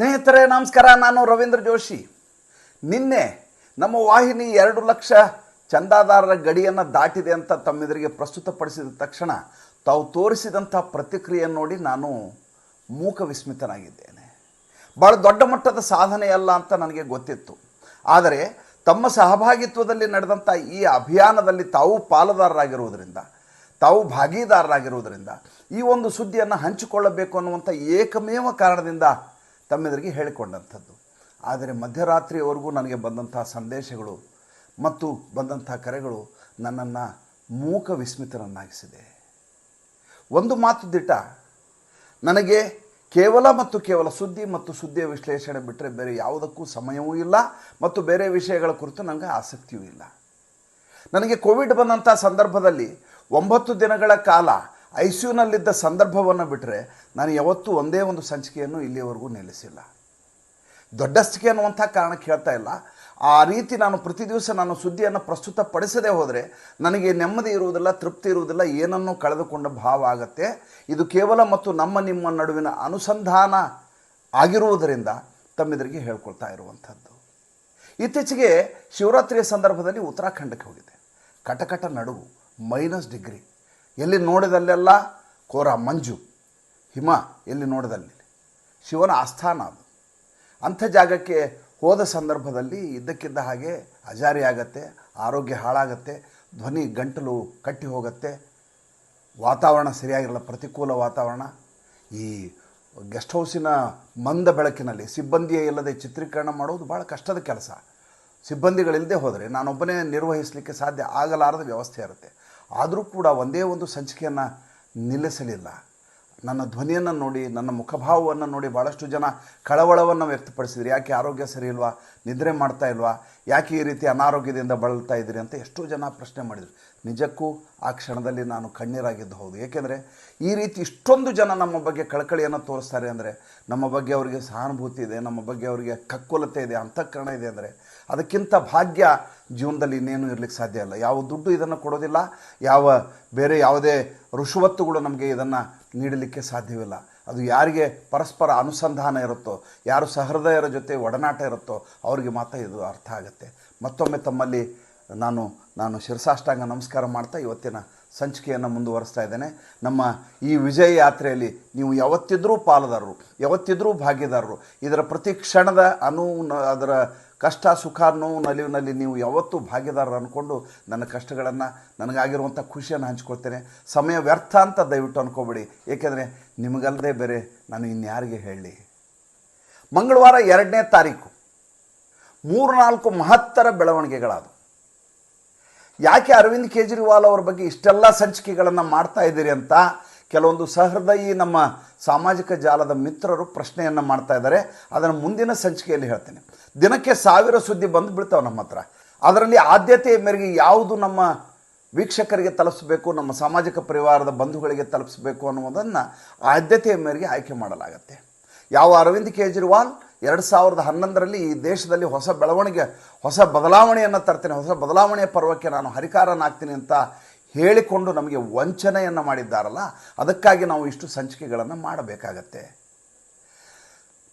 ಸ್ನೇಹಿತರೆ, ನಮಸ್ಕಾರ. ನಾನು ರವೀಂದ್ರ ಜೋಶಿ. ನಿನ್ನೆ ನಮ್ಮ ವಾಹಿನಿ ಎರಡು ಲಕ್ಷ ಚಂದಾದಾರರ ಗಡಿಯನ್ನು ದಾಟಿದೆ ಅಂತ ತಮ್ಮೆದುರಿಗೆ ಪ್ರಸ್ತುತಪಡಿಸಿದ ತಕ್ಷಣ ತಾವು ತೋರಿಸಿದಂಥ ಪ್ರತಿಕ್ರಿಯೆ ನೋಡಿ ನಾನು ಮೂಕ ವಿಸ್ಮಿತನಾಗಿದ್ದೇನೆ. ಭಾಳ ದೊಡ್ಡ ಮಟ್ಟದ ಸಾಧನೆ ಅಲ್ಲ ಅಂತ ನನಗೆ ಗೊತ್ತಿತ್ತು. ಆದರೆ ತಮ್ಮ ಸಹಭಾಗಿತ್ವದಲ್ಲಿ ನಡೆದಂಥ ಈ ಅಭಿಯಾನದಲ್ಲಿ ತಾವು ಪಾಲುದಾರರಾಗಿರುವುದರಿಂದ, ತಾವು ಭಾಗೀದಾರರಾಗಿರುವುದರಿಂದ, ಈ ಒಂದು ಸುದ್ದಿಯನ್ನು ಹಂಚಿಕೊಳ್ಳಬೇಕು ಅನ್ನುವಂಥ ಏಕಮೇವ ಕಾರಣದಿಂದ ತಮ್ಮೆದುರಿಗೆ ಹೇಳಿಕೊಂಡಂಥದ್ದು. ಆದರೆ ಮಧ್ಯರಾತ್ರಿಯವರೆಗೂ ನನಗೆ ಬಂದಂಥ ಸಂದೇಶಗಳು ಮತ್ತು ಬಂದಂಥ ಕರೆಗಳು ನನ್ನನ್ನು ಮೂಕ ವಿಸ್ಮಿತರನ್ನಾಗಿಸಿದೆ. ಒಂದು ಮಾತು ದಿಟ ನನಗೆ ಕೇವಲ ಮತ್ತು ಕೇವಲ ಸುದ್ದಿ ಮತ್ತು ಸುದ್ದಿಯ ವಿಶ್ಲೇಷಣೆ ಬಿಟ್ಟರೆ ಬೇರೆ ಯಾವುದಕ್ಕೂ ಸಮಯವೂ ಇಲ್ಲ ಮತ್ತು ಬೇರೆ ವಿಷಯಗಳ ಕುರಿತು ನನಗೆ ಆಸಕ್ತಿಯೂ ಇಲ್ಲ. ನನಗೆ ಕೋವಿಡ್ ಬಂದಂಥ ಸಂದರ್ಭದಲ್ಲಿ ಒಂಬತ್ತು ದಿನಗಳ ಕಾಲ ಐ ಸಿ ಯುನಲ್ಲಿದ್ದ ಸಂದರ್ಭವನ್ನು ಬಿಟ್ಟರೆ ನಾನು ಯಾವತ್ತೂ ಒಂದೇ ಒಂದು ಸಂಚಿಕೆಯನ್ನು ಇಲ್ಲಿಯವರೆಗೂ ನಿಲ್ಲಿಸಿಲ್ಲ. ದೊಡ್ಡಸ್ತಿಕೆ ಅನ್ನುವಂಥ ಕಾರಣಕ್ಕೆ ಹೇಳ್ತಾ ಇಲ್ಲ. ಆ ರೀತಿ ನಾನು ಪ್ರತಿ ದಿವಸ ನಾನು ಸುದ್ದಿಯನ್ನು ಪ್ರಸ್ತುತಪಡಿಸದೇ ಹೋದರೆ ನನಗೆ ನೆಮ್ಮದಿ ಇರುವುದಿಲ್ಲ, ತೃಪ್ತಿ ಇರುವುದಿಲ್ಲ, ಏನನ್ನೂ ಕಳೆದುಕೊಂಡ ಭಾವ ಆಗತ್ತೆ. ಇದು ಕೇವಲ ಮತ್ತು ನಮ್ಮ ನಿಮ್ಮ ನಡುವಿನ ಅನುಸಂಧಾನ ಆಗಿರುವುದರಿಂದ ತಮ್ಮೆದುರಿಗೆ ಹೇಳ್ಕೊಳ್ತಾ ಇರುವಂಥದ್ದು. ಇತ್ತೀಚೆಗೆ ಶಿವರಾತ್ರಿಯ ಸಂದರ್ಭದಲ್ಲಿ ಉತ್ತರಾಖಂಡಕ್ಕೆ ಹೋಗಿದೆ ಕಟಕಟ ನಡುವು ಮೈನಸ್ ಡಿಗ್ರಿ ಎಲ್ಲಿ ನೋಡಿದಲ್ಲೆಲ್ಲ? ಕೋರ ಮಂಜು. ಹಿಮ ಎಲ್ಲಿ ನೋಡಿದಲ್ಲಿ? ಶಿವನ ಆಸ್ಥಾನ ಅದು. ಅಂಥ ಜಾಗಕ್ಕೆ ಹೋದ ಸಂದರ್ಭದಲ್ಲಿ ಇದ್ದಕ್ಕಿದ್ದ ಹಾಗೆ ಅಜಾರಿ ಆಗತ್ತೆ ಆರೋಗ್ಯ ಹಾಳಾಗತ್ತೆ, ಧ್ವನಿ ಗಂಟಲು ಕಟ್ಟಿ ಹೋಗುತ್ತೆ. ವಾತಾವರಣ ಸರಿಯಾಗಿರಲ್ಲ, ಪ್ರತಿಕೂಲ ವಾತಾವರಣ. ಈ ಗೆಸ್ಟ್ ಹೌಸಿನ ಮಂದ ಬೆಳಕಿನಲ್ಲಿ ಸಿಬ್ಬಂದಿಯೇ ಇಲ್ಲದೆ ಚಿತ್ರೀಕರಣ ಮಾಡೋದು ಭಾಳ ಕಷ್ಟದ ಕೆಲಸ. ಸಿಬ್ಬಂದಿಗಳಿಲ್ಲದೆ ಹೋದರೆ ನಾನೊಬ್ಬನೇ ನಿರ್ವಹಿಸಲಿಕ್ಕೆ ಸಾಧ್ಯ ಆಗಲಾರದ ವ್ಯವಸ್ಥೆ ಇರುತ್ತೆ. ಆದರೂ ಕೂಡ ಒಂದೇ ಒಂದು ಸಂಚಿಕೆಯನ್ನು ನಿಲ್ಲಿಸಲಿಲ್ಲ. ನನ್ನ ಧ್ವನಿಯನ್ನು ನೋಡಿ, ನನ್ನ ಮುಖಭಾವವನ್ನು ನೋಡಿ ಭಾಳಷ್ಟು ಜನ ಕಳವಳವನ್ನು ವ್ಯಕ್ತಪಡಿಸಿದ್ರು. ಯಾಕೆ ಆರೋಗ್ಯ ಸರಿ ಇಲ್ವಾ? ನಿದ್ರೆ ಮಾಡ್ತಾ ಇಲ್ವಾ? ಯಾಕೆ ಈ ರೀತಿ ಅನಾರೋಗ್ಯದಿಂದ ಬಳಲ್ತಾ ಇದ್ದೀರಿ ಅಂತ ಎಷ್ಟೋ ಜನ ಪ್ರಶ್ನೆ ಮಾಡಿದರು. ನಿಜಕ್ಕೂ ಆ ಕ್ಷಣದಲ್ಲಿ ನಾನು ಕಣ್ಣೀರಾಗಿದ್ದು ಹೌದು. ಏಕೆಂದರೆ ಈ ರೀತಿ ಇಷ್ಟೊಂದು ಜನ ನಮ್ಮ ಬಗ್ಗೆ ಕಳಕಳಿಯನ್ನು ತೋರಿಸ್ತಾರೆ ಅಂದರೆ, ನಮ್ಮ ಬಗ್ಗೆ ಅವರಿಗೆ ಸಹಾನುಭೂತಿ ಇದೆ, ನಮ್ಮ ಬಗ್ಗೆ ಅವರಿಗೆ ಕಕ್ಕುಲತೆ ಇದೆ, ಅಂತಃಕರಣ ಇದೆ ಅಂದರೆ, ಅದಕ್ಕಿಂತ ಭಾಗ್ಯ ಜೀವನದಲ್ಲಿ ಇನ್ನೇನು ಇರಲಿಕ್ಕೆ ಸಾಧ್ಯ ಇಲ್ಲ. ಯಾವ ದುಡ್ಡು ಇದನ್ನು ಕೊಡೋದಿಲ್ಲ, ಯಾವ ಬೇರೆ ಯಾವುದೇ ಋಷುವತ್ತುಗಳು ನಮಗೆ ಇದನ್ನು ನೀಡಲಿಕ್ಕೆ ಸಾಧ್ಯವಿಲ್ಲ. ಅದು ಯಾರಿಗೆ ಪರಸ್ಪರ ಅನುಸಂಧಾನ ಇರುತ್ತೋ, ಯಾರು ಸಹೃದಯರ ಜೊತೆ ಒಡನಾಟ ಇರುತ್ತೋ, ಅವರಿಗೆ ಮಾತ್ರ ಇದು ಅರ್ಥ ಆಗುತ್ತೆ. ಮತ್ತೊಮ್ಮೆ ತಮ್ಮಲ್ಲಿ ನಾನು ನಾನು ಶಿರಸಾಷ್ಟಾಂಗ ನಮಸ್ಕಾರ ಮಾಡ್ತಾ ಇವತ್ತಿನ ಸಂಚಿಕೆಯನ್ನು ಮುಂದುವರಿಸ್ತಾ ಇದ್ದೇನೆ. ನಮ್ಮ ಈ ವಿಜಯ ಯಾತ್ರೆಯಲ್ಲಿ ನೀವು ಯಾವತ್ತಿದ್ರೂ ಪಾಲುದಾರರು, ಯಾವತ್ತಿದ್ರೂ ಭಾಗಿದಾರರು ಇದರ ಪ್ರತಿ ಕ್ಷಣದ ಅನು ನ- ಅದರ ಕಷ್ಟ, ಸುಖ, ನೋವು, ನಲಿವಿನಲ್ಲಿ ನೀವು ಯಾವತ್ತೂ ಭಾಗಿದಾರರು ಅಂದ್ಕೊಂಡು ನನ್ನ ಕಷ್ಟಗಳನ್ನು ನನಗಾಗಿರುವಂಥ ಖುಷಿಯನ್ನು ಹಂಚ್ಕೊಳ್ತೇನೆ. ಸಮಯ ವ್ಯರ್ಥ ಅಂತ ದಯವಿಟ್ಟು ಅನ್ಕೋಬೇಡಿ. ಏಕೆಂದರೆ ನಿಮಗಲ್ಲದೆ ಬೇರೆ ನಾನು ಇನ್ಯಾರಿಗೆ ಹೇಳಲಿ? ಮಂಗಳವಾರ ಎರಡನೇ ತಾರೀಕು ಮೂರು ನಾಲ್ಕು ಮಹತ್ತರ ಬೆಳವಣಿಗೆಗಳಾದವು. ಯಾಕೆ ಅರವಿಂದ್ ಕೇಜ್ರಿವಾಲ್ ಅವರ ಬಗ್ಗೆ ಇಷ್ಟೆಲ್ಲ ಸಂಚಿಕೆಗಳನ್ನು ಮಾಡ್ತಾ ಇದ್ದೀರಿ ಅಂತ ಕೆಲವೊಂದು ಸಹೃದಯಿ ನಮ್ಮ ಸಾಮಾಜಿಕ ಜಾಲದ ಮಿತ್ರರು ಪ್ರಶ್ನೆಯನ್ನು ಮಾಡ್ತಾ ಇದ್ದಾರೆ. ಅದನ್ನು ಮುಂದಿನ ಸಂಚಿಕೆಯಲ್ಲಿ ಹೇಳ್ತೇನೆ. ದಿನಕ್ಕೆ ಸಾವಿರ ಸುದ್ದಿ ಬಂದು ಬಿಡ್ತಾವೆ ನಮ್ಮ ಹತ್ರ. ಅದರಲ್ಲಿ ಆದ್ಯತೆಯ ಮೇರೆಗೆ ಯಾವುದು ನಮ್ಮ ವೀಕ್ಷಕರಿಗೆ ತಲುಪಿಸಬೇಕು, ನಮ್ಮ ಸಾಮಾಜಿಕ ಪರಿವಾರದ ಬಂಧುಗಳಿಗೆ ತಲುಪಿಸಬೇಕು ಅನ್ನುವುದನ್ನು ಆದ್ಯತೆಯ ಮೇರೆಗೆ ಆಯ್ಕೆ ಮಾಡಲಾಗತ್ತೆ. ಯಾವ ಅರವಿಂದ್ ಕೇಜ್ರಿವಾಲ್ ಎರಡು ಸಾವಿರದ ಹನ್ನೊಂದರಲ್ಲಿ ಈ ದೇಶದಲ್ಲಿ ಹೊಸ ಬೆಳವಣಿಗೆ, ಹೊಸ ಬದಲಾವಣೆಯನ್ನು ತರ್ತೇನೆ, ಹೊಸ ಬದಲಾವಣೆಯ ಪರ್ವಕ್ಕೆ ನಾನು ಹರಿಕಾರನಾಗ್ತೀನಿ ಅಂತ ಹೇಳಿಕೊಂಡು ನಮಗೆ ವಂಚನೆಯನ್ನು ಮಾಡಿದ್ದಾರಲ್ಲ, ಅದಕ್ಕಾಗಿ ನಾವು ಇಷ್ಟು ಸಂಚಿಕೆಗಳನ್ನು ಮಾಡಬೇಕಾಗತ್ತೆ.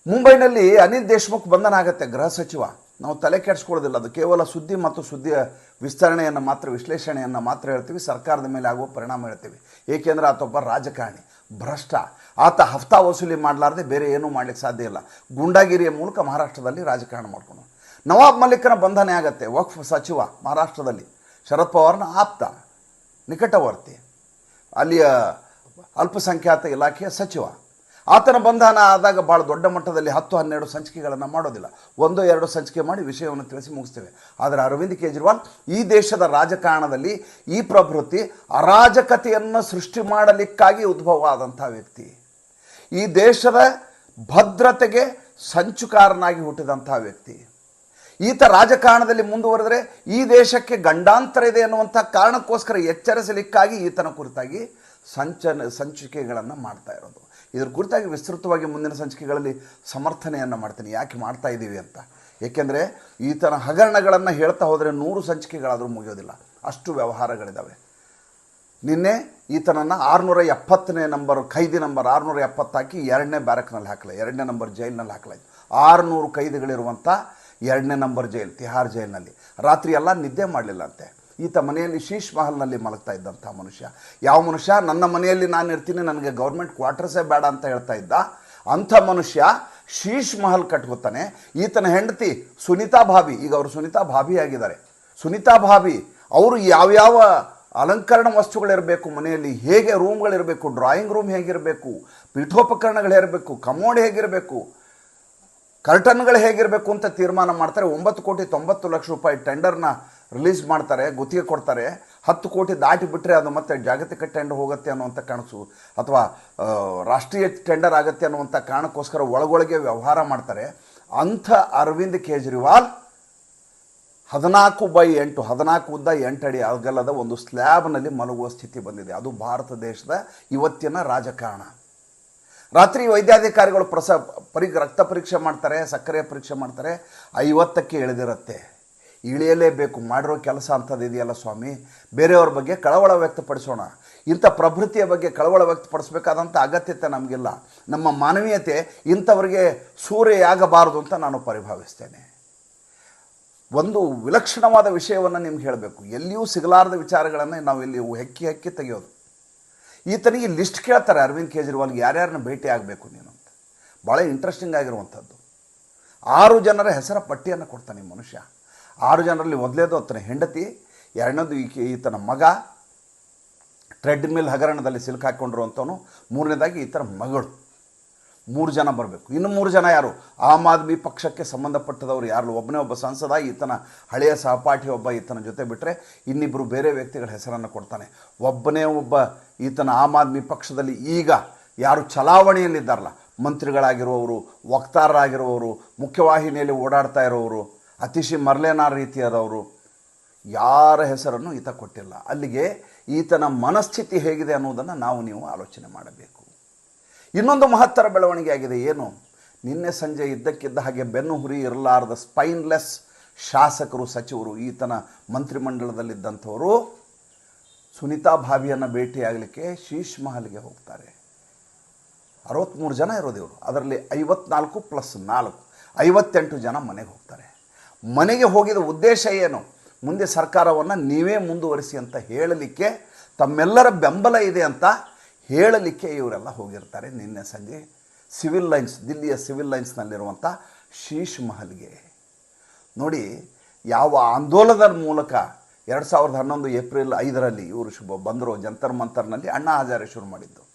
ಮುಂಬೈನಲ್ಲಿ ಅನಿಲ್ ದೇಶ್ಮುಖ್ ಬಂಧನ ಆಗುತ್ತೆ ಗೃಹ ಸಚಿವ. ನಾವು ತಲೆ ಕೆಡಿಸ್ಕೊಳ್ಳೋದಿಲ್ಲ, ಅದು ಕೇವಲ ಸುದ್ದಿ ಮತ್ತು ಸುದ್ದಿಯ ವಿಸ್ತರಣೆಯನ್ನು ಮಾತ್ರ, ವಿಶ್ಲೇಷಣೆಯನ್ನು ಮಾತ್ರ ಹೇಳ್ತೀವಿ, ಸರ್ಕಾರದ ಮೇಲೆ ಆಗುವ ಪರಿಣಾಮ ಹೇಳ್ತೀವಿ. ಏಕೆಂದರೆ ಆತೊಬ್ಬ ರಾಜಕಾರಣಿ, ಭ್ರಷ್ಟ. ಆತ ಹಫ್ತಾ ವಸೂಲಿ ಮಾಡಲಾರ್ದೆ ಬೇರೆ ಏನೂ ಮಾಡಲಿಕ್ಕೆ ಸಾಧ್ಯ ಇಲ್ಲ. ಗುಂಡಾಗಿರಿಯ ಮೂಲಕ ಮಹಾರಾಷ್ಟ್ರದಲ್ಲಿ ರಾಜಕಾರಣ ಮಾಡ್ಕೊಂಡು. ನವಾಬ್ ಮಲ್ಲಿಕ್ನ ಬಂಧನೆ ಆಗತ್ತೆ, ವಕ್ಫ್ ಸಚಿವ ಮಹಾರಾಷ್ಟ್ರದಲ್ಲಿ. ಶರದ್ ಪವಾರ್ನ ಆಪ್ತ, ನಿಕಟವರ್ತಿ. ಅಲ್ಲಿಯ ಅಲ್ಪಸಂಖ್ಯಾತ ಇಲಾಖೆಯ ಸಚಿವ. ಆತನ ಬಂಧನ ಆದಾಗ ಭಾಳ ದೊಡ್ಡ ಮಟ್ಟದಲ್ಲಿ ಹತ್ತು ಹನ್ನೆರಡು ಸಂಚಿಕೆಗಳನ್ನು ಮಾಡೋದಿಲ್ಲ. ಒಂದು, ಎರಡು ಸಂಚಿಕೆ ಮಾಡಿ ವಿಷಯವನ್ನು ತಿಳಿಸಿ ಮುಗಿಸ್ತೇವೆ. ಆದರೆ ಅರವಿಂದ್ ಕೇಜ್ರಿವಾಲ್ ಈ ದೇಶದ ರಾಜಕಾರಣದಲ್ಲಿ ಈ ಪ್ರವೃತ್ತಿ ಅರಾಜಕತೆಯನ್ನು ಸೃಷ್ಟಿ ಮಾಡಲಿಕ್ಕಾಗಿ ಉದ್ಭವ ಆದಂಥ ವ್ಯಕ್ತಿ. ಈ ದೇಶದ ಭದ್ರತೆಗೆ ಸಂಚುಕಾರನಾಗಿ ಹುಟ್ಟಿದಂತಹ ವ್ಯಕ್ತಿ. ಈತ ರಾಜಕಾರಣದಲ್ಲಿ ಮುಂದುವರೆದರೆ ಈ ದೇಶಕ್ಕೆ ಗಂಡಾಂತರ ಇದೆ ಅನ್ನುವಂಥ ಕಾರಣಕ್ಕೋಸ್ಕರ ಎಚ್ಚರಿಸಲಿಕ್ಕಾಗಿ ಈತನ ಕುರಿತಾಗಿ ಸಂಚನ, ಸಂಚಿಕೆಗಳನ್ನು ಮಾಡ್ತಾ ಇರೋದು. ಇದ್ರ ಕುರಿತಾಗಿ ವಿಸ್ತೃತವಾಗಿ ಮುಂದಿನ ಸಂಚಿಕೆಗಳಲ್ಲಿ ಸಮರ್ಥನೆಯನ್ನು ಮಾಡ್ತೀನಿ. ಯಾಕೆ ಮಾಡ್ತಾ ಇದ್ದೀವಿ ಅಂತ. ಏಕೆಂದರೆ ಈತನ ಹಗರಣಗಳನ್ನು ಹೇಳ್ತಾ ಹೋದರೆ ನೂರು ಸಂಚಿಕೆಗಳಾದರೂ ಮುಗಿಯೋದಿಲ್ಲ. ಅಷ್ಟು ವ್ಯವಹಾರಗಳಿದ್ದಾವೆ ನಿನ್ನೆ ಈತನನ್ನು ಆರುನೂರ ಎಪ್ಪತ್ತನೇ ನಂಬರ್, ಖೈದಿ ನಂಬರ್ ಆರುನೂರ ಎಪ್ಪತ್ತಾಕಿ ಎರಡನೇ ಬ್ಯಾರಕ್ನಲ್ಲಿ ಹಾಕಲ, ಎರಡನೇ ನಂಬರ್ ಜೈಲಿನಲ್ಲಿ ಹಾಕಲಾಯಿತು. ಆರುನೂರು ಖೈದಿಗಳಿರುವಂಥ ಎರಡನೇ ನಂಬರ್ ಜೈಲ್, ತಿಹಾರ್ ಜೈಲಿನಲ್ಲಿ. ರಾತ್ರಿ ಎಲ್ಲ ನಿದ್ದೆ ಮಾಡಲಿಲ್ಲಂತೆ. ಈತ ಮನೆಯಲ್ಲಿ ಶೀಶ್ ಮಹಲ್ನಲ್ಲಿ ಮಲಗ್ತಾ ಇದ್ದಂಥ ಮನುಷ್ಯ. ಯಾವ ಮನುಷ್ಯ? ನನ್ನ ಮನೆಯಲ್ಲಿ ನಾನು ಇರ್ತೀನಿ, ನನಗೆ ಗೌರ್ಮೆಂಟ್ ಕ್ವಾರ್ಟರ್ಸೇ ಬೇಡ ಅಂತ ಹೇಳ್ತಾ ಇದ್ದ. ಅಂಥ ಮನುಷ್ಯ ಶೀಶ್ ಮಹಲ್ ಕಟ್ಕೋತಾನೆ. ಈತನ ಹೆಂಡತಿ ಸುನೀತಾ ಭಾಬಿ, ಈಗ ಅವರು ಸುನೀತಾ ಭಾಭಿ ಆಗಿದ್ದಾರೆ. ಸುನೀತಾ ಭಾಬಿ, ಅವರು ಯಾವ್ಯಾವ ಅಲಂಕರಣ ವಸ್ತುಗಳಿರಬೇಕು, ಮನೆಯಲ್ಲಿ ಹೇಗೆ ರೂಮ್ಗಳಿರಬೇಕು ಡ್ರಾಯಿಂಗ್ ರೂಮ್ ಹೇಗಿರಬೇಕು, ಪೀಠೋಪಕರಣಗಳು ಹೇಗಿರಬೇಕು ಕಮೋಡ್ ಹೇಗಿರಬೇಕು ಕರ್ಟನ್ಗಳು ಹೇಗಿರಬೇಕು ಅಂತ ತೀರ್ಮಾನ ಮಾಡ್ತಾರೆ. ಒಂಬತ್ತು ಕೋಟಿ ತೊಂಬತ್ತು ಲಕ್ಷ ರೂಪಾಯಿ ಟೆಂಡರ್ನ ರಿಲೀಸ್ ಮಾಡ್ತಾರೆ, ಗುತ್ತಿಗೆ ಕೊಡ್ತಾರೆ. ಹತ್ತು ಕೋಟಿ ದಾಟಿ ಬಿಟ್ಟರೆ ಅದು ಮತ್ತೆ ಜಾಗತಿಕ ಟೆಂಡರ್ ಹೋಗುತ್ತೆ ಅನ್ನುವಂಥ ಕಾಣಿಸು, ಅಥವಾ ರಾಷ್ಟ್ರೀಯ ಟೆಂಡರ್ ಆಗುತ್ತೆ ಅನ್ನುವಂಥ ಕಾರಣಕ್ಕೋಸ್ಕರ ಒಳಗೊಳಗೆ ವ್ಯವಹಾರ ಮಾಡ್ತಾರೆ. ಅಂಥ ಅರವಿಂದ್ ಕೇಜ್ರಿವಾಲ್ ಹದಿನಾಲ್ಕು ಬೈ ಎಂಟು, ಹದಿನಾಲ್ಕು ಉದ್ದ ಎಂಟು ಅಡಿ ಅಗಲದ ಒಂದು ಸ್ಲ್ಯಾಬ್ನಲ್ಲಿ ಮಲಗುವ ಸ್ಥಿತಿ ಬಂದಿದೆ. ಅದು ಭಾರತ ದೇಶದ ಇವತ್ತಿನ ರಾಜಕಾರಣ. ರಾತ್ರಿ ವೈದ್ಯಾಧಿಕಾರಿಗಳು ಪ್ರಸ, ಪರಿ, ರಕ್ತ ಪರೀಕ್ಷೆ ಮಾಡ್ತಾರೆ, ಸಕ್ಕರೆ ಪರೀಕ್ಷೆ ಮಾಡ್ತಾರೆ. ಐವತ್ತಕ್ಕೆ ಇಳಿದಿರುತ್ತೆ. ಇಳಿಯಲೇಬೇಕು. ಮಾಡಿರೋ ಕೆಲಸ ಅಂಥದ್ದು ಇದೆಯಲ್ಲ ಸ್ವಾಮಿ? ಬೇರೆಯವ್ರ ಬಗ್ಗೆ ಕಳವಳ ವ್ಯಕ್ತಪಡಿಸೋಣ. ಇಂಥ ಪ್ರಭೃತಿಯ ಬಗ್ಗೆ ಕಳವಳ ವ್ಯಕ್ತಪಡಿಸಬೇಕಾದಂಥ ಅಗತ್ಯತೆ ನಮಗಿಲ್ಲ. ನಮ್ಮ ಮಾನವೀಯತೆ ಇಂಥವರಿಗೆ ಸೂರೆಯಾಗಬಾರದು ಅಂತ ನಾನು ಪರಿಭಾವಿಸ್ತೇನೆ. ಒಂದು ವಿಲಕ್ಷಣವಾದ ವಿಷಯವನ್ನು ನಿಮ್ಗೆ ಹೇಳಬೇಕು. ಎಲ್ಲಿಯೂ ಸಿಗಲಾರದ ವಿಚಾರಗಳನ್ನು ನಾವು ಇಲ್ಲಿ ಹೆಕ್ಕಿ ಹೆಕ್ಕಿ ತೆಗೆಯೋದು. ಈತನಿಗೆ ಲಿಸ್ಟ್ ಕೇಳ್ತಾರೆ, ಅರವಿಂದ್ ಕೇಜ್ರಿವಾಲ್ಗೆ ಯಾರ್ಯಾರನ್ನ ಭೇಟಿ ಆಗಬೇಕು ನೀನು ಅಂತ. ಭಾಳ ಇಂಟ್ರೆಸ್ಟಿಂಗ್ ಆಗಿರುವಂಥದ್ದು. ಆರು ಜನರ ಹೆಸರ ಪಟ್ಟಿಯನ್ನು ಕೊಡ್ತಾನೆ ಈ ಮನುಷ್ಯ. ಆರು ಜನರಲ್ಲಿ ಮೊದಲೇದು ಆತನ ಹೆಂಡತಿ, ಎರಡನೇದು ಈಕೆ ಈತನ ಮಗ ಟ್ರೆಡ್ಮಿಲ್ ಹಗರಣದಲ್ಲಿ ಸಿಲುಕಾಕೊಂಡಿರುವಂಥವನು, ಮೂರನೇದಾಗಿ ಈತನ ಮಗಳು. ಮೂರು ಜನ ಬರಬೇಕು. ಇನ್ನು ಮೂರು ಜನ ಯಾರು? ಆಮ್ ಆದ್ಮಿ ಪಕ್ಷಕ್ಕೆ ಸಂಬಂಧಪಟ್ಟದವರು ಯಾರು ಒಬ್ಬನೇ ಒಬ್ಬ ಸಂಸದ, ಈತನ ಹಳೆಯ ಸಹಪಾಠಿ ಒಬ್ಬ ಈತನ ಜೊತೆ ಬಿಟ್ಟರೆ ಇನ್ನಿಬ್ಬರು ಬೇರೆ ವ್ಯಕ್ತಿಗಳ ಹೆಸರನ್ನು ಕೊಡ್ತಾನೆ. ಒಬ್ಬನೇ ಒಬ್ಬ ಈತನ ಆಮ್ ಆದ್ಮಿ ಪಕ್ಷದಲ್ಲಿ ಈಗ ಯಾರು ಚಲಾವಣೆಯಲ್ಲಿದ್ದಾರಲ್ಲ, ಮಂತ್ರಿಗಳಾಗಿರುವವರು, ವಕ್ತಾರರಾಗಿರುವವರು, ಮುಖ್ಯವಾಹಿನಿಯಲ್ಲಿ ಓಡಾಡ್ತಾ ಇರೋರು ಅತಿಶಿ ಮರ್ಲೇನಾರ್ ರೀತಿಯಾದವರು, ಯಾರ ಹೆಸರನ್ನು ಈತ ಕೊಟ್ಟಿಲ್ಲ. ಅಲ್ಲಿಗೆ ಈತನ ಮನಸ್ಥಿತಿ ಹೇಗಿದೆ ಅನ್ನೋದನ್ನು ನಾವು ನೀವು ಆಲೋಚನೆ ಮಾಡಬೇಕು. ಇನ್ನೊಂದು ಮಹತ್ತರ ಬೆಳವಣಿಗೆ ಆಗಿದೆ, ಏನು? ನಿನ್ನೆ ಸಂಜೆ ಇದ್ದಕ್ಕಿದ್ದ ಹಾಗೆ ಬೆನ್ನು ಹುರಿ ಇರಲಾರದ ಸ್ಪೈನ್ಲೆಸ್ ಶಾಸಕರು, ಸಚಿವರು, ಈತನ ಮಂತ್ರಿಮಂಡಲದಲ್ಲಿದ್ದಂಥವರು ಸುನೀತಾ ಭಾವಿಯನ್ನು ಭೇಟಿಯಾಗಲಿಕ್ಕೆ ಶೀಶ್ ಮಹಲ್ಗೆ ಹೋಗ್ತಾರೆ. ಅರವತ್ತ್ಮೂರು ಜನ ಇರೋದು ಇವರು. ಅದರಲ್ಲಿ ಐವತ್ನಾಲ್ಕು ಪ್ಲಸ್ ನಾಲ್ಕು, ಐವತ್ತೆಂಟು ಜನ ಮನೆಗೆ ಹೋಗ್ತಾರೆ. ಮನೆಗೆ ಹೋಗಿದ ಉದ್ದೇಶ ಏನು? ಮುಂದೆ ಸರ್ಕಾರವನ್ನು ನೀವೇ ಮುಂದುವರಿಸಿ ಅಂತ ಹೇಳಲಿಕ್ಕೆ ತಮ್ಮೆಲ್ಲರ ಬೆಂಬಲ ಇದೆ ಅಂತ ಹೇಳಲಿಕ್ಕೆ ಇವರೆಲ್ಲ ಹೋಗಿರ್ತಾರೆ. ನಿನ್ನೆ ಸಂಜೆ ಸಿವಿಲ್ ಲೈನ್ಸ್ ದಿಲ್ಲಿಯ ಸಿವಿಲ್ ಲೈನ್ಸ್ನಲ್ಲಿರುವಂಥ ಶೀಶ್ ಮಹಲ್ಗೆ. ನೋಡಿ, ಯಾವ ಆಂದೋಲನದ ಮೂಲಕ ಎರಡು ಸಾವಿರದ ಹನ್ನೊಂದು ಏಪ್ರಿಲ್ ಐದರಲ್ಲಿ ಇವರು ಶುಭ ಬಂದರು, ಜಂತರ್ ಮಂತರ್ನಲ್ಲಿ ಅಣ್ಣಾ ಹಜಾರೆ ಶುರು ಮಾಡಿದ್ದು.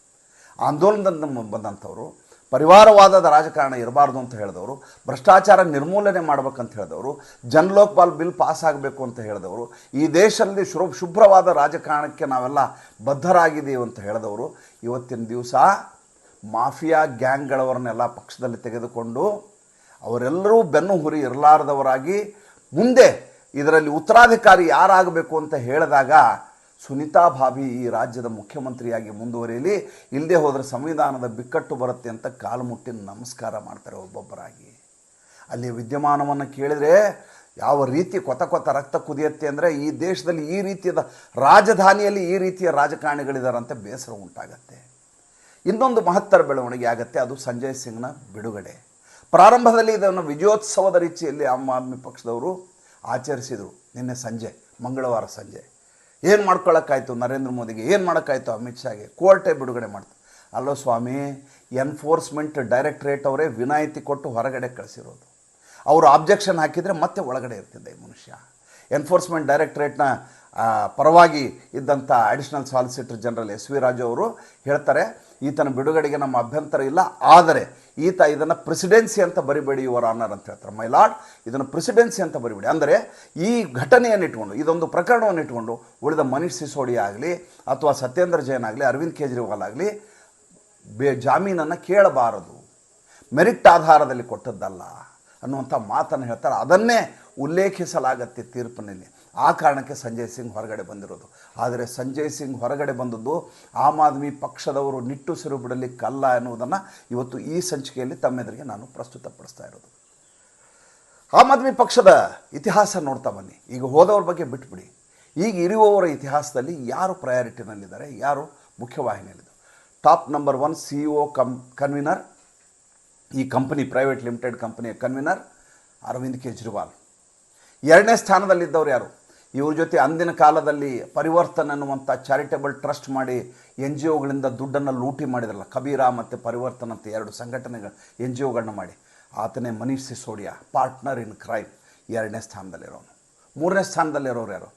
ಆಂದೋಲನದಿಂದ ಮ- ಬಂದಂಥವ್ರು ಪರಿವಾರವಾದದ ರಾಜಕಾರಣ ಇರಬಾರ್ದು ಅಂತ ಹೇಳಿದವರು, ಭ್ರಷ್ಟಾಚಾರ ನಿರ್ಮೂಲನೆ ಮಾಡ್ಬೇಕಂತ ಹೇಳಿದವರು ಜನ್ಲೋಕ್ಪಾಲ್ ಬಿಲ್ ಪಾಸ್ ಆಗಬೇಕು ಅಂತ ಹೇಳಿದವರು, ಈ ದೇಶದಲ್ಲಿ ಶುಭ, ಶುಭ್ರವಾದ ರಾಜಕಾರಣಕ್ಕೆ ನಾವೆಲ್ಲ ಬದ್ಧರಾಗಿದ್ದೀವಿ ಅಂತ ಹೇಳಿದವರು, ಇವತ್ತಿನ ದಿವಸ ಮಾಫಿಯಾ ಗ್ಯಾಂಗ್ಗಳವರನ್ನೆಲ್ಲ ಪಕ್ಷದಲ್ಲಿ ತೆಗೆದುಕೊಂಡು ಅವರೆಲ್ಲರೂ ಬೆನ್ನು ಹುರಿ ಇರಲಾರದವರಾಗಿ ಮುಂದೆ ಇದರಲ್ಲಿ ಉತ್ತರಾಧಿಕಾರಿ ಯಾರಾಗಬೇಕು ಅಂತ ಹೇಳಿದಾಗ ಸುನೀತಾ ಭಾಬಿ ಈ ರಾಜ್ಯದ ಮುಖ್ಯಮಂತ್ರಿಯಾಗಿ ಮುಂದುವರಿಯಲಿ ಇಲ್ಲದೆ ಹೋದರೆ ಸಂವಿಧಾನದ ಬಿಕ್ಕಟ್ಟು ಬರುತ್ತೆ ಅಂತ ಕಾಲು ಮುಟ್ಟಿ ನಮಸ್ಕಾರ ಮಾಡ್ತಾರೆ ಒಬ್ಬೊಬ್ಬರಾಗಿ. ಅಲ್ಲಿ ವಿದ್ಯಮಾನವನ್ನು ಕೇಳಿದರೆ ಯಾವ ರೀತಿ ಕೊತ ಕೊತ ರಕ್ತ ಕುದಿಯತ್ತೆ ಅಂದರೆ ಈ ದೇಶದಲ್ಲಿ ಈ ರೀತಿಯದ ರಾಜಧಾನಿಯಲ್ಲಿ ಈ ರೀತಿಯ ರಾಜಕಾರಣಿಗಳಿದಾರಂತೆ ಬೇಸರ ಉಂಟಾಗತ್ತೆ. ಇನ್ನೊಂದು ಮಹತ್ತರ ಬೆಳವಣಿಗೆ ಆಗತ್ತೆ, ಅದು ಸಂಜಯ್ ಸಿಂಗ್ನ ಬಿಡುಗಡೆ. ಪ್ರಾರಂಭದಲ್ಲಿ ಇದನ್ನು ವಿಜಯೋತ್ಸವದ ರೀತಿಯಲ್ಲಿ ಆಮ್ ಆದ್ಮಿ ಪಕ್ಷದವರು ಆಚರಿಸಿದರು. ನಿನ್ನೆ ಸಂಜೆ, ಮಂಗಳವಾರ ಸಂಜೆ. ಏನು ಮಾಡ್ಕೊಳ್ಳೋಕ್ಕಾಯ್ತು ನರೇಂದ್ರ ಮೋದಿಗೆ? ಏನು ಮಾಡೋಕ್ಕಾಯ್ತು ಅಮಿತ್ ಶಾಗೆ? ಕೋರ್ಟೇ ಬಿಡುಗಡೆ ಮಾಡ್ತು. ಅಲ್ಲೋ ಸ್ವಾಮಿ ಎನ್ಫೋರ್ಸ್ಮೆಂಟ್ ಡೈರೆಕ್ಟ್ರೇಟ್ ಅವರೇ ವಿನಾಯಿತಿ ಕೊಟ್ಟು ಹೊರಗಡೆ ಕಳಿಸಿರೋದು. ಅವರು ಆಬ್ಜೆಕ್ಷನ್ ಹಾಕಿದರೆ ಮತ್ತೆ ಒಳಗಡೆ ಇರ್ತಿದ್ದೆ ಈ ಮನುಷ್ಯ. ಎನ್ಫೋರ್ಸ್ಮೆಂಟ್ ಡೈರೆಕ್ಟ್ರೇಟ್ನ ಪರವಾಗಿ ಇದ್ದಂಥ additional solicitor general S V Raju ಅವರು ಹೇಳ್ತಾರೆ, ಈತನ ಬಿಡುಗಡೆಗೆ ನಮ್ಮ ಅಭ್ಯಂತರ ಇಲ್ಲ, ಆದರೆ ಈತ ಇದನ್ನು ಪ್ರೆಸಿಡೆನ್ಸಿ ಅಂತ ಬರಿಬೇಡಿ, ಯುವರ್ ಆನರ್ ಅಂತ ಹೇಳ್ತಾರೆ. ಮೈ ಲಾರ್ಡ್, ಇದನ್ನು ಪ್ರೆಸಿಡೆನ್ಸಿ ಅಂತ ಬರಿಬೇಡಿ. ಅಂದರೆ ಈ ಘಟನೆಯನ್ನು ಇಟ್ಕೊಂಡು ಇದೊಂದು ಪ್ರಕರಣವನ್ನು ಇಟ್ಕೊಂಡು ಉಳಿದ ಮನೀಷ್ ಸಿಸೋಡಿಯಾ ಆಗಲಿ, ಅಥವಾ ಸತ್ಯೇಂದ್ರ ಜೈನ್ ಆಗಲಿ, ಅರವಿಂದ್ ಕೇಜ್ರಿವಾಲ್ ಆಗಲಿ, ಬೇ ಜಾಮೀನನ್ನು ಕೇಳಬಾರದು. ಮೆರಿಟ್ ಆಧಾರದಲ್ಲಿ ಕೊಟ್ಟದ್ದಲ್ಲ ಅನ್ನುವಂಥ ಮಾತನ್ನು ಹೇಳ್ತಾರೆ. ಅದನ್ನೇ ಉಲ್ಲೇಖಿಸಲಾಗತ್ತೆ ತೀರ್ಪಿನಲ್ಲಿ ಆ ಕಾರಣಕ್ಕೆ ಸಂಜಯ್ ಸಿಂಗ್ ಹೊರಗಡೆ ಬಂದಿರೋದು. ಆದರೆ ಸಂಜಯ್ ಸಿಂಗ್ ಹೊರಗಡೆ ಬಂದದ್ದು ಆಮ್ ಆದ್ಮಿ ಪಕ್ಷದವರು ನಿಟ್ಟುಸಿರು ಕಲ್ಲ ಎನ್ನುವುದನ್ನು ಇವತ್ತು ಈ ಸಂಚಿಕೆಯಲ್ಲಿ ತಮ್ಮೆದುರಿಗೆ ನಾನು ಪ್ರಸ್ತುತಪಡಿಸ್ತಾ ಇರೋದು. ಆಮ್ ಆದ್ಮಿ ಪಕ್ಷದ ಇತಿಹಾಸ ನೋಡ್ತಾ ಬನ್ನಿ. ಈಗ ಹೋದವ್ರ ಬಗ್ಗೆ ಬಿಟ್ಬಿಡಿ. ಈಗ ಇರುವವರ ಇತಿಹಾಸದಲ್ಲಿ ಯಾರು ಪ್ರಯಾರಿಟಿನಲ್ಲಿದ್ದಾರೆ ಯಾರು ಮುಖ್ಯವಾಹಿನಿಯಲ್ಲಿದ್ದಾರೆ? Top number one C E O co convener ಈ ಕಂಪನಿ ಪ್ರೈವೇಟ್ ಲಿಮಿಟೆಡ್ ಕಂಪನಿಯ ಕನ್ವೀನರ್ ಅರವಿಂದ್ ಕೇಜ್ರಿವಾಲ್. ಎರಡನೇ ಸ್ಥಾನದಲ್ಲಿದ್ದವ್ರು ಯಾರು? ಇವ್ರ ಜೊತೆ ಅಂದಿನ ಕಾಲದಲ್ಲಿ ಪರಿವರ್ತನ್ ಅನ್ನುವಂಥ ಚಾರಿಟೇಬಲ್ ಟ್ರಸ್ಟ್ ಮಾಡಿ ಎನ್ ಜಿ ಒಗಳಿಂದ ದುಡ್ಡನ್ನು ಲೂಟಿ ಮಾಡಿದ್ರಲ್ಲ, ಕಬೀರಾ ಮತ್ತು ಪರಿವರ್ತನ್ ಅಂತ ಎರಡು ಸಂಘಟನೆಗಳು ಎನ್ ಜಿ ಒಗಳನ್ನ ಮಾಡಿ. ಆತನೇ Manish Sisodia partner in crime ಎರಡನೇ ಸ್ಥಾನದಲ್ಲಿರೋನು. ಮೂರನೇ ಸ್ಥಾನದಲ್ಲಿರೋರು ಯಾರು?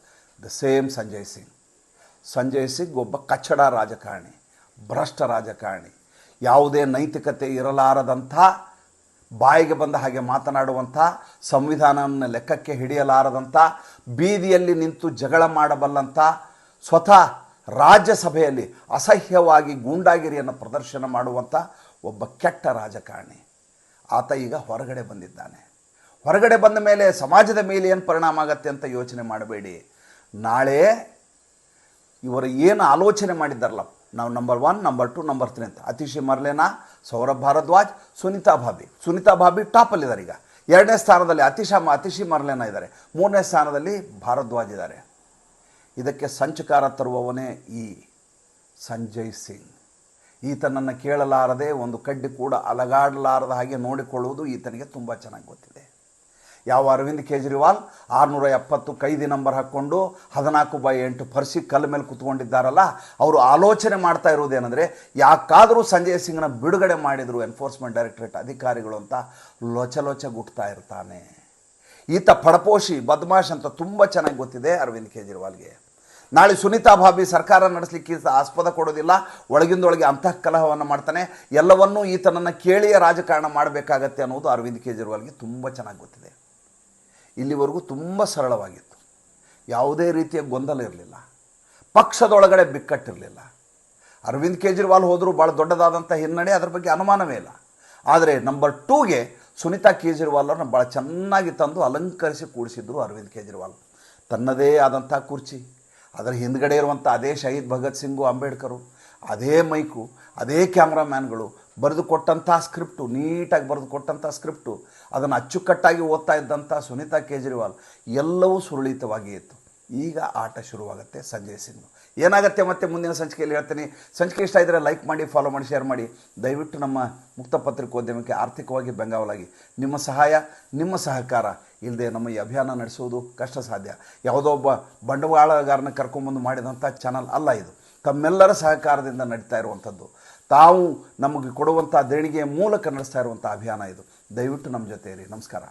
The same Sanjay Singh. Sanjay Singh ಒಬ್ಬ ಕಚ್ಚಡ ರಾಜಕಾರಣಿ, ಭ್ರಷ್ಟ ರಾಜಕಾರಣಿ. ಯಾವುದೇ ನೈತಿಕತೆ ಇರಲಾರದಂಥ ಬಾಯಿಗೆ ಬಂದ ಹಾಗೆ ಮಾತನಾಡುವಂಥ ಸಂವಿಧಾನವನ್ನು ಲೆಕ್ಕಕ್ಕೆ ಹಿಡಿಯಲಾರದಂಥ, ಬೀದಿಯಲ್ಲಿ ನಿಂತು ಜಗಳ ಮಾಡಬಲ್ಲಂಥ, ಸ್ವತಃ ರಾಜ್ಯಸಭೆಯಲ್ಲಿ ಅಸಹ್ಯವಾಗಿ ಗೂಂಡಾಗಿರಿಯನ್ನು ಪ್ರದರ್ಶನ ಮಾಡುವಂಥ ಒಬ್ಬ ಕೆಟ್ಟ ರಾಜಕಾರಣಿ. ಆತ ಈಗ ಹೊರಗಡೆ ಬಂದಿದ್ದಾನೆ. ಹೊರಗಡೆ ಬಂದ ಮೇಲೆ ಸಮಾಜದ ಮೇಲೆ ಏನು ಪರಿಣಾಮ ಆಗತ್ತೆ ಅಂತ ಯೋಚನೆ ಮಾಡಬೇಡಿ. ನಾಳೆ ಇವರು ಏನು ಆಲೋಚನೆ ಮಾಡಿದ್ದಾರಲ್ಲ, ನಾವು number one number two number three ಅಂತ. ಅತಿಶಿ ಮರ್ಲೇನಾ ಸೌರಭ್ ಭಾರದ್ವಾಜ್, ಸುನೀತಾ ಭಾಬಿ. ಸುನೀತಾ ಭಾಬಿ ಟಾಪಲ್ಲಿದ್ದಾರೆ ಈಗ. ಎರಡನೇ ಸ್ಥಾನದಲ್ಲಿ ಅತಿಶಾ ಅತಿಶಿ ಮರಲೇನ ಇದ್ದಾರೆ ಮೂರನೇ ಸ್ಥಾನದಲ್ಲಿ ಭಾರದ್ವಾಜ್ ಇದ್ದಾರೆ ಇದಕ್ಕೆ ಸಂಚಕಾರ ತರುವವನೇ ಈ ಸಂಜಯ್ ಸಿಂಗ್. ಈತನನ್ನು ಕೇಳಲಾರದೆ ಒಂದು ಕಡ್ಡಿ ಕೂಡ ಅಲಗಾಡಲಾರದ ಹಾಗೆ ನೋಡಿಕೊಳ್ಳುವುದು ಈತನಿಗೆ ತುಂಬ ಚೆನ್ನಾಗಿ ಗೊತ್ತಿದೆ. ಯಾವ ಅರವಿಂದ್ ಕೇಜ್ರಿವಾಲ್ ಆರುನೂರ ಎಪ್ಪತ್ತು ಕೈದಿ ನಂಬರ್ ಹಾಕ್ಕೊಂಡು ಹದಿನಾಲ್ಕು ಬೈ ಎಂಟು ಪರ್ಸಿ ಕಲ್ಲ ಮೇಲೆ ಕುತ್ಕೊಂಡಿದ್ದಾರಲ್ಲ, ಅವರು ಆಲೋಚನೆ ಮಾಡ್ತಾ ಇರೋದೇನೆಂದರೆ, ಯಾಕಾದರೂ ಸಂಜಯ್ ಸಿಂಗ್ನ ಬಿಡುಗಡೆ ಮಾಡಿದರು ಎನ್ಫೋರ್ಸ್ಮೆಂಟ್ ಡೈರೆಕ್ಟರೇಟ್ ಅಧಿಕಾರಿಗಳು ಅಂತ ಲೋಚ ಲೊಚ ಗುಟ್ತಾ ಇರ್ತಾನೆ. ಈತ ಪಡಪೋಷಿ, ಬದ್ಮಾಶ್ ಅಂತ ತುಂಬ ಚೆನ್ನಾಗಿ ಗೊತ್ತಿದೆ ಅರವಿಂದ್ ಕೇಜ್ರಿವಾಲ್ಗೆ. ನಾಳೆ ಸುನೀತಾ ಭಾಬಿ ಸರ್ಕಾರ ನಡೆಸಲಿಕ್ಕೆ ಈತ ಆಸ್ಪದ ಕೊಡೋದಿಲ್ಲ, ಒಳಗಿಂದೊಳಗೆ ಅಂತಃಕಲಹವನ್ನು ಮಾಡ್ತಾನೆ. ಎಲ್ಲವನ್ನೂ ಈತನನ್ನು ಕೇಳಿಯ ರಾಜಕಾರಣ ಮಾಡಬೇಕಾಗತ್ತೆ ಅನ್ನೋದು ಅರವಿಂದ್ ಕೇಜ್ರಿವಾಲ್ಗೆ ತುಂಬ ಚೆನ್ನಾಗಿ ಗೊತ್ತಿದೆ. ಇಲ್ಲಿವರೆಗೂ ತುಂಬ ಸರಳವಾಗಿತ್ತು. ಯಾವುದೇ ರೀತಿಯ ಗೊಂದಲ ಇರಲಿಲ್ಲ. ಪಕ್ಷದೊಳಗಡೆ ಬಿಕ್ಕಟ್ಟಿರಲಿಲ್ಲ. ಅರವಿಂದ್ ಕೇಜ್ರಿವಾಲ್ ಹೋದರೂ ಭಾಳ ದೊಡ್ಡದಾದಂಥ ಹಿನ್ನಡೆ, ಅದರ ಬಗ್ಗೆ ಅನುಮಾನವೇ ಇಲ್ಲ. ಆದರೆ ನಂಬರ್ ಟೂಗೆ ಸುನೀತಾ ಅವ್ರನ್ನ ಭಾಳ ಚೆನ್ನಾಗಿ ತಂದು ಅಲಂಕರಿಸಿ ಕೂಡಿಸಿದ್ರು ಅರವಿಂದ್ ಕೇಜ್ರಿವಾಲ್. ತನ್ನದೇ ಆದಂಥ ಕುರ್ಚಿ, ಅದರ ಹಿಂದ್ಗಡೆ ಇರುವಂಥ ಅದೇ ಶಹೀದ್ ಭಗತ್ ಸಿಂಗು, ಅಂಬೇಡ್ಕರು, ಅದೇ ಮೈಕು, ಅದೇ ಕ್ಯಾಮ್ರಾಮ್ಯಾನ್ಗಳು ಬರೆದು ಕೊಟ್ಟಂಥ ಸ್ಕ್ರಿಪ್ಟು, ನೀಟಾಗಿ ಬರೆದು ಕೊಟ್ಟಂಥ ಸ್ಕ್ರಿಪ್ಟು, ಅದನ್ನು ಅಚ್ಚುಕಟ್ಟಾಗಿ ಓದ್ತಾ ಇದ್ದಂಥ ಸುನೀತಾ ಕೇಜ್ರಿವಾಲ್ ಎಲ್ಲವೂ ಸುರಳಿತವಾಗಿ ಇತ್ತು. ಈಗ ಆಟ ಶುರುವಾಗುತ್ತೆ ಸಂಜಯ್ ಸಿಂಗ್ ಏನಾಗುತ್ತೆ ಮತ್ತೆ ಮುಂದಿನ ಸಂಚಿಕೆಯಲ್ಲಿ ಹೇಳ್ತೀನಿ. ಸಂಚಿಕೆ ಇಷ್ಟ ಇದ್ದರೆ ಲೈಕ್ ಮಾಡಿ, ಫಾಲೋ ಮಾಡಿ, ಶೇರ್ ಮಾಡಿ. ದಯವಿಟ್ಟು ನಮ್ಮ ಮುಕ್ತ ಪತ್ರಿಕೋದ್ಯಮಕ್ಕೆ ಆರ್ಥಿಕವಾಗಿ ಬೆಂಗಾವಲಾಗಿ. ನಿಮ್ಮ ಸಹಾಯ, ನಿಮ್ಮ ಸಹಕಾರ ಇಲ್ಲದೆ ನಮ್ಮ ಈ ಅಭಿಯಾನ ನಡೆಸುವುದು ಕಷ್ಟ ಸಾಧ್ಯ. ಯಾವುದೋ ಒಬ್ಬ ಬಂಡವಾಳಗಾರನ ಕರ್ಕೊಂಬಂದು ಮಾಡಿದಂಥ ಚಾನಲ್ ಅಲ್ಲ ಇದು. ತಮ್ಮೆಲ್ಲರ ಸಹಕಾರದಿಂದ ನಡೀತಾ ಇರುವಂಥದ್ದು. ತಾವು ನಮಗೆ ಕೊಡುವಂಥ ದೇಣಿಗೆಯ ಮೂಲಕ ನಡೆಸ್ತಾ ಇರುವಂಥ ಅಭಿಯಾನ ಇದು. ದಯವಿಟ್ಟು ನಮ್ಮ ಜೊತೆ ಇರಿ. ನಮಸ್ಕಾರ.